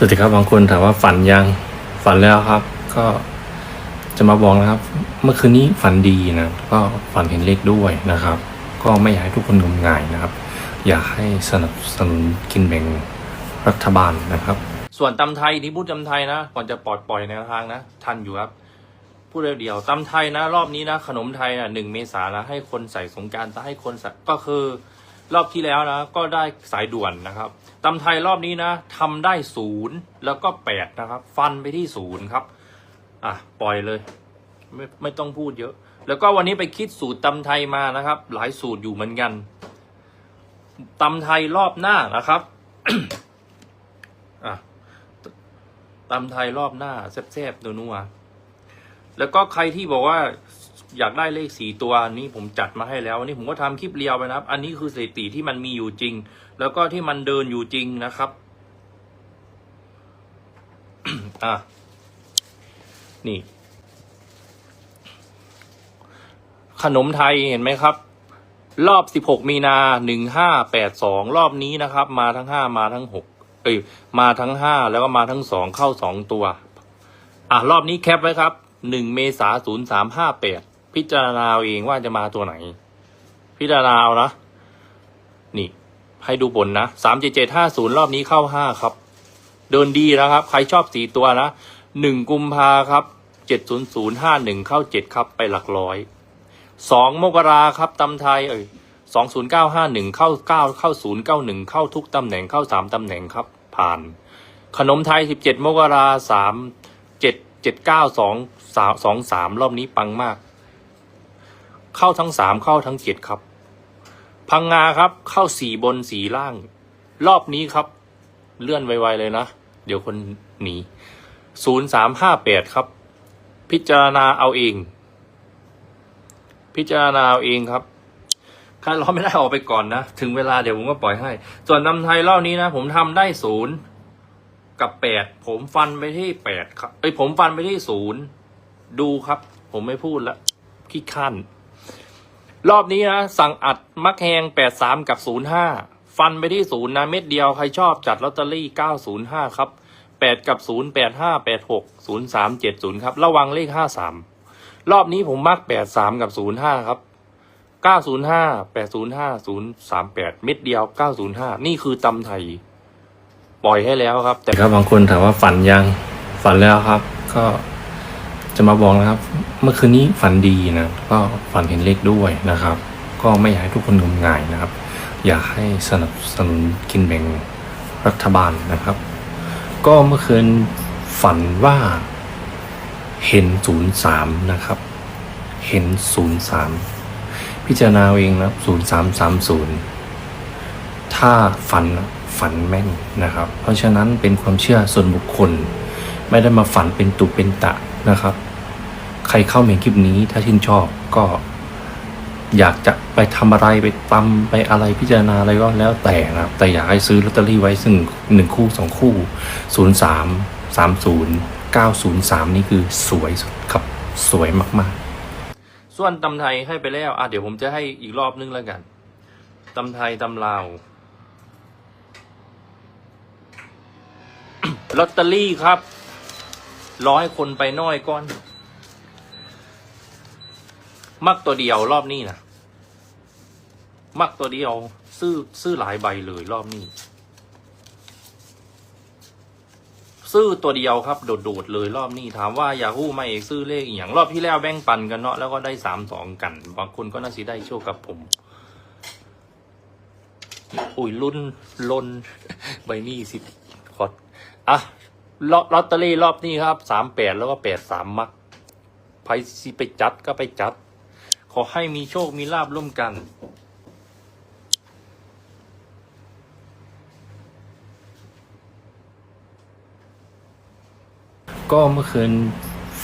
สวัสดีครับบางคนถามว่าฝันยังฝันแล้วครับ ก็จะมาบอกนะครับ เมื่อคืนนี้ฝันดีนะก็ฝันเห็นเลขด้วยนะครับ ก็ไม่อยากให้ทุกคนงมงายนะครับ อยากให้สนับสนุนกินแบ่งรัฐบาลนะครับ ส่วนตำไทยที่พูดตำไทยนะก่อนจะปลอดปล่อยแนวทางนะทันอยู่ครับพูดเดียวๆตำไทยนะ รอบนี้นะ ขนมไทยนะหนึ่งเมษานะให้คนใส่สงการจะให้คนใส่ก็คือ รอบที่แล้วนะก็ได้สายด่วนนะครับตำไทยรอบนี้นะทำได้ศูนย์แล้วก็แปดนะครับ ฟันไปที่ศูนย์ครับ อะปล่อยเลย ไม่ไม่ต้องพูดเยอะ แล้วก็วันนี้ไปคิดสูตรตำไทยมานะครับ หลายสูตรอยู่เหมือนกันตำไทยรอบหน้านะครับอะตำไทยรอบหน้าแซ่บๆนัวๆแล้วก็ใครที่บอกว่า อยากได้เลขสี่ตัวนี้ผมจัดมาให้แล้ววันนี้ผมก็ทำคลิปเรียวไปนะครับ อันนี้คือสถิติที่มันมีอยู่จริง แล้วก็ที่มันเดินอยู่จริงนะครับอะนี่ ขนมไทยเห็นไหมครับ รอบ16มีนา1582รอบนี้นะครับ มาทั้ง5มาทั้ง6เอ้ยมาทั้ง5แล้วก็มาทั้ง2เข้า2ตัว อะรอบนี้แคปไว้ครับ1เมษา0358 พิจารณาเองว่าจะมาตัวไหน พิจารณาเอานะนี่ให้ดูบนนะ37750รอบนี้เข้า5ครับ เดินดีนะครับ ใครชอบสีตัวนะ1กุมภาครับ70051เข้า7ครับไปหลักร้อยสองมกราครับตำไทยเอ้ยสองศูนย์เก้าห้าหนึ่งเข้าเก้าเข้าศูนย์เก้าหนึ่งเข้าทุกตำแหน่งเข้าสามตำแหน่งครับ ผ่าน ขนมไทยสิบเจ็ดมกราสามเจ็ดเจ็ดเก้าสองสามสองสามรอบนี้ปังมาก เข้าทั้งสามเข้าทั้งเจ็ดครับ พังงาครับ เข้าสี่บนสี่ล่าง รอบนี้ครับ เลื่อนไวๆเลยนะ เดี๋ยวคนหนีศูนย์สามห้าแปดครับ พิจารณาเอาเอง พิจารณาเอาเองครับถ้าเราไม่ได้ออกไปก่อนนะ ถึงเวลาเดี๋ยวผมก็ปล่อยให้ ส่วนตำไทยรอบนี้นะ ผมทำได้ศูนย์กับแปดผมฟันไปที่แปดครับเอ้ยผมฟันไปที่ศูนย์ดูครับ ผมไม่พูดละขี้ขั้น รอบนี้นะสั่งอัดมักแหงแปดสามกับศูนย์ห้าฟันไปที่ศูนย์นะเม็ดเดียวใครชอบจัดลอตเตอรี่เก้าศูนย์ห้าครับแปดกับศูนย์แปดห้าแปดหกศูนย์สามเจ็ดศูนย์ครับ ระวังเลขห้าสามรอบนี้ผมมักแปดสามกับศูนย์ห้าครับเก้าศูนย์ห้าแปดศูนย์ห้าศูนย์สามแปดเม็ดเดียวเก้าศูนย์ห้านี่คือตำไทย ปล่อยให้แล้วครับ แต่ครับบางคนถามว่าฝันยังฝันแล้วครับ ก็ จะมาบอกนะครับ เมื่อคืนนี้ฝันดีนะก็ฝันเห็นเลขด้วยนะครับ ก็ไม่อยากให้ทุกคนงมงายนะครับ อยากให้สนับสนุนกินแบ่งรัฐบาลนะครับ ก็เมื่อคืนฝันว่าเห็นศูนย์สามนะครับ เห็นศูนย์สามพิจารณาเองนะศูนย์สามสามศูนย์ถ้าฝันฝันแม่นนะครับ เพราะฉะนั้นเป็นความเชื่อส่วนบุคคล ไม่ได้มาฝันเป็นตุเป็นตะนะครับ ใครเข้าเมนคลิปนี้ถ้าชื่นชอบก็อยากจะไปทำอะไรไปตำไปอะไรพิจารณาอะไรก็แล้วแต่นะครับ แต่อยากให้ซื้อลอตเตอรี่ไว้ซึ่งหนึ่งคู่สองคู่ศูนย์สามสามศูนย์เก้าศูนย์สามนี่คือสวยสุดครับสวยมากๆ ส่วนตำไทยให้ไปแล้วอะเดี๋ยวผมจะให้อีกรอบนึงแล้วกันตำไทยตำลาวลอตเตอรี่ครับร้อยคนไปน้อยก่อน มักตัวเดียวรอบนี้นะมักตัวเดียว ซื้อซื้อหลายใบเลยรอบนี้ ซื้อตัวเดียวครับโดดๆเลยรอบนี้ถามว่าอยากฮู้ไหมซื้อเลขอย่างรอบที่แล้วแบ่งปันกันเนาะแล้วก็ได้สามสองกัน บางคนก็น่าสิได้โชคกับผมอุ้ยรุ่นลนใบนี้สิขออะลอลอตเตอรี่รอบนี้ครับสามแปดแล้วก็แปดสามมักไพสิไปจัดก็ไปจัด อให้มีโชคมีลาบร่วมกัน ก็เมื่อคืน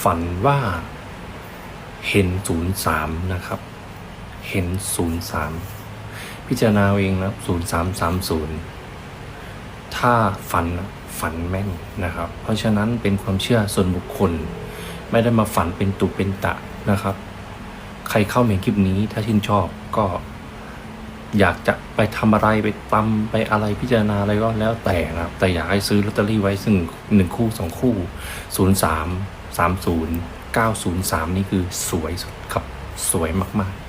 ฝันว่าเห็นศูนย์สามนะครับ เห็นศูนย์สามพิจารณาเอาเองนะศูนย์สามสามศูนย์ถ้าฝันฝันแม่นนะครับ เพราะฉะนั้นเป็นความเชื่อส่วนบุคคล ไม่ได้มาฝันเป็นตุเป็นตะนะครับ ใครเข้าเห็นคลิปนี้ถ้าชื่นชอบก็ อยากจะไปทำอะไรไปตำไปอะไรพิจารณาอะไรก็แล้วแต่นะครับ แต่อยากให้ซื้อลอตเตอรี่ไว้ซึ่งหนึ่งคู่สองคู่ศูนย์สามสามศูนย์เก้าศูนย์สามนี่คือสวยสุดครับสวยมากๆ